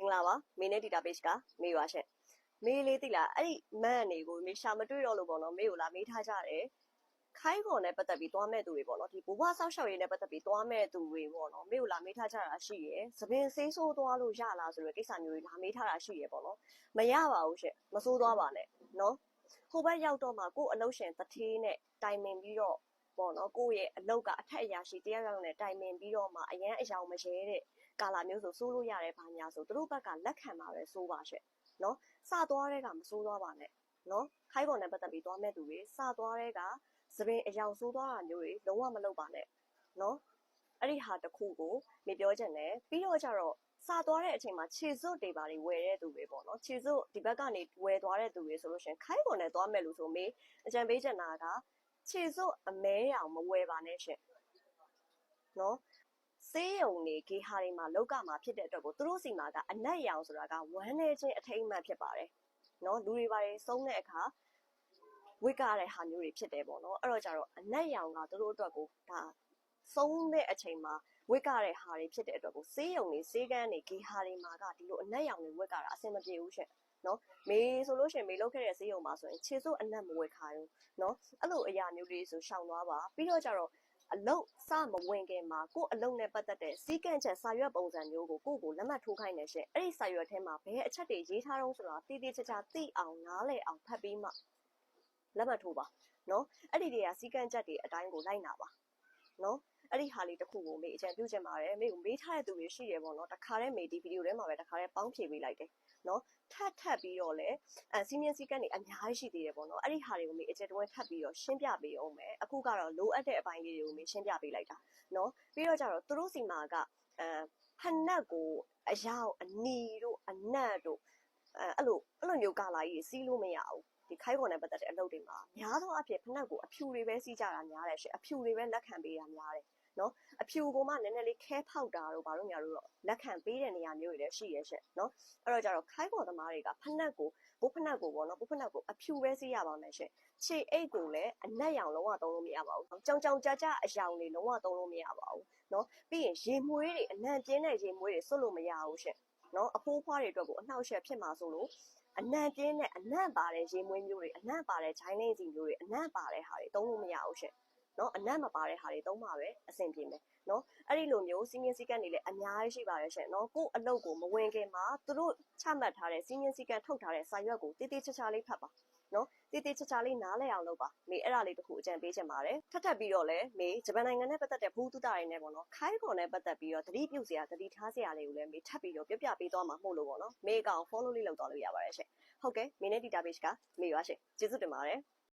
င်္ဂလာပါမေနဲ့ database ကမေပါရှင်မေလေးသိလားအဲ့ဒီမန်နေကိုမေရှာမတွေ့တော့လို့ပေါ့နော်မေကိုလာမေးထားကြတယ်ခိုင်းကုန်နဲ့ပတ်သက်ပြီးသွားမဲ့သူတွေပေါ့နော်ဒီဘဝဆောက်ရှောက်ရေးနဲ့ပတ်သက်ပြီးသွားမဲ့သူတွေပေါ့နော်မေကိုလာမေးထားကြတာရှိရယ်သပင်ဆေးဆိုးသွားလို့ရလားဆိုတော့ကိစ္စမျိုးတွေလာမေးထားတာရှိရယ်ပေါ့နော်မရပါဘူးရှင်မဆိုးသွားပါနဲ့နော်ဟိုဘက်ရောက်တော့မှကို့အလုတ်ရှင်တထေးနဲ့တိုင်ပင်ပြီးတော့ပေါ့နော်ကိုယ့်ရဲ့အလုတ်ကအထက်အရာရှိတရားရောက်နဲ့တိုင်ပင်ပြီးတော့မှအရန်အယောင်မရဲတဲ့ ကာလာမျိုးဆိုစိုးလို့ရတယ်ဘာညာဆိုသူတို့ဘက်ကလက်ခံပါပဲစိုးပါရှင့်နော်စသွားတဲ့ကမစိုးသွားပါနဲ့နော်ခိုင်းပေါ်နဲ့ပတ်သက်ပြီးသွားမဲ့သူတွေစသွားတဲ့ကသပင်အယောင်စိုးသွားတာမျိုးတွေလုံးဝမလုပ်ပါနဲ့နော်အဲ့ဒီဟာတစ်ခုကိုမြပြောချင်တယ်ပြီးတော့ကြတော့စသွားတဲ့အချိန်မှာခြေစွပ်တွေပါတွေဝယ်တဲ့သူတွေပေါ့နော်ခြေစွပ်ဒီဘက်ကနေဝယ်သွားတဲ့သူတွေဆိုလို့ရှိရင်ခိုင်းပေါ်နဲ့သွားမဲ့လို့ဆိုမေးအကြံပေးချင်တာကခြေစွပ်အမဲအောင်မဝယ်ပါနဲ့ရှင်နော် စေးရုံနေဂေဟာတွေမှာလောက်ကမှာဖြစ်တဲ့အတွက်ကိုသူတို့စီမှာကအနက်ရောင်ဆိုတာကဝမ်းနေခြင်းအထိမ်းအမှတ်ဖြစ်ပါတယ်။နော်လူတွေပါတယ်ဆုံးတဲ့အခါဝိကရတဲ့ဟာမျိုးတွေဖြစ်တယ်ပေါ့နော်။အဲ့တော့ကြတော့အနက်ရောင်ကသူတို့အတွက်ကိုဒါဆုံးတဲ့အချိန်မှာဝိကရတဲ့ဟာတွေဖြစ်တဲ့အတွက်ကိုစေးရုံနေစေးကန်းနေဂေဟာတွေမှာကဒီလိုအနက်ရောင်တွေဝိကရတာအဆင်မပြေဘူးရှင့်။နော်မေဆိုလို့ရှိရင်မေလောက်ခဲ့တဲ့စေးရုံမှာဆိုရင်ခြေစွပ်အနက်မဝယ်ခိုင်းဘူးနော်အဲ့လိုအရာမျိုးလေးဆိုရှောင်သွားပါပြီးတော့ကြတော့ အလုတ်စမဝင်ခင်မှာကို့အလုတ်နဲ့ပတ်သက်တဲ့စီးကန့်ချက်စာရွက်ပုံစံမျိုးကိုကို့ကိုလက်မှတ်ထိုးခိုင်းနေရှင်အဲ့ဒီစာရွက်ထဲမှာဘယ်အချက်တွေရေးထားတော့ဆိုတာတည်တည်ချာချာသိအောင်နားလည်အောင်ဖတ်ပြီးမှလက်မှတ်ထိုးပါနော်အဲ့ဒီတွေကစီးကန့်ချက်တွေအတိုင်းကိုလိုက်နာပါနော် အဲ့ဒီဟာလေးတစ်ခုကိုမေအကြံပြုချင်ပါတယ်မေကိုမေးထားတဲ့သူတွေရှိတယ်ပေါ့နော်တခါတည်းမေဒီဗီဒီယိုထဲမှာပဲတခါတည်းပေါင်းဖြေပေးလိုက်တယ်နော်ထပ်ထပ်ပြီးတော့လည်းအဲစီမင်းစည်းကမ်းတွေအများကြီးရှိသေးတယ်ပေါ့နော်အဲ့ဒီဟာတွေကိုမေအကျတဝဲထပ်ပြီးတော့ရှင်းပြပေးအောင်မယ်အခုကတော့လိုအပ်တဲ့အပိုင်းလေးတွေကိုမေရှင်းပြပေးလိုက်တာနော်ပြီးတော့ကြတော့သူတို့စီမှာကအဲဖနက်ကိုအယောင်အနီတို့အနက်တို့အဲအဲ့လိုအဲ့လိုမျိုးကာလာကြီးစီးလို့မရဘူးဒီခိုင်းကုန်နဲ့ပတ်သက်တဲ့အလုပ်တွေမှာများသောအားဖြင့်ဖနက်ကိုအဖြူတွေပဲစီးကြတာများတယ်ရှင့်အဖြူတွေပဲလက်ခံပေးတာများတယ် နော်အဖြူကမှနည်းနည်းလေးခဲဖောက်တာတို့ဘာလို့ညာတို့တော့လက်ခံပေးတဲ့နေရာမျိုးတွေလည်းရှိရဲ့ရှင့်နော်အဲ့တော့ကြတော့ခိုင်းပေါ်သမားတွေကဖနက်ကိုဘိုးဖနက်ကိုပေါ့နော်ဘိုးဖနက်ကိုအဖြူပဲစီးရပါမယ်ရှင့်ခြေအိတ်ကိုလည်းအနက်ရောင်လုံးဝသုံးလို့မရပါဘူးကြောင်ကြောင်ကြကြအယောင်တွေလုံးဝသုံးလို့မရပါဘူးနော်ပြီးရင်ရေမွေးတွေအနံပြင်းတဲ့ရေမွေးတွေစွတ်လို့မရဘူးရှင့်နော်အဖိုးဖွားတွေအတွက်ကိုအနှောက်အယှက်ဖြစ်မှာဆိုလို့အနံပြင်းတဲ့အနံ့ပါတဲ့ရေမွေးမျိုးတွေအနံ့ပါတဲ့ဂျိုင်းလေးစီမျိုးတွေအနံ့ပါတဲ့ဟာတွေသုံးလို့မရဘူးရှင့် နော်အနံ့မပါတဲ့ဟာတွေသုံးမှာပဲအဆင်ပြေမယ်နော်အဲ့ဒီလိုမျိုးစီးငင်းစည်းကမ်းတွေလည်းအများကြီးရှိပါတယ်ရှင်နော်ကို့အလုပ်ကိုမဝင်ခင်မှာသူတို့ချမှတ်ထားတဲ့စီးငင်းစည်းကမ်းထုတ်ထားတဲ့စာရွက်ကိုတည်တည်ချာချာလေးဖတ်ပါနော်တည်တည်ချာချာလေးနားလည်အောင်လုပ်ပါမေအဲ့ဒါလေးတခုအကြံပေးချင်ပါတယ်ထပ်ထပ်ပြီးတော့လည်းမေဂျပန်နိုင်ငံနဲ့ပတ်သက်တဲ့ဘူးတူတာတွေနဲ့ပေါ့နော်ခိုင်းခွန်နဲ့ပတ်သက်ပြီးတော့သတိပြုစရာသတိထားစရာလေးကိုလည်းမေထပ်ပြီးတော့ပြပြပေးသွားမှာမဟုတ်လို့ပေါ့နော်မေကောင် follow လေးလုပ်သွားလို့ရပါတယ်ရှင်ဟုတ်ကဲ့မေနဲ့ database ကမေပါရှင်ကျေးဇူးတင်ပါတယ်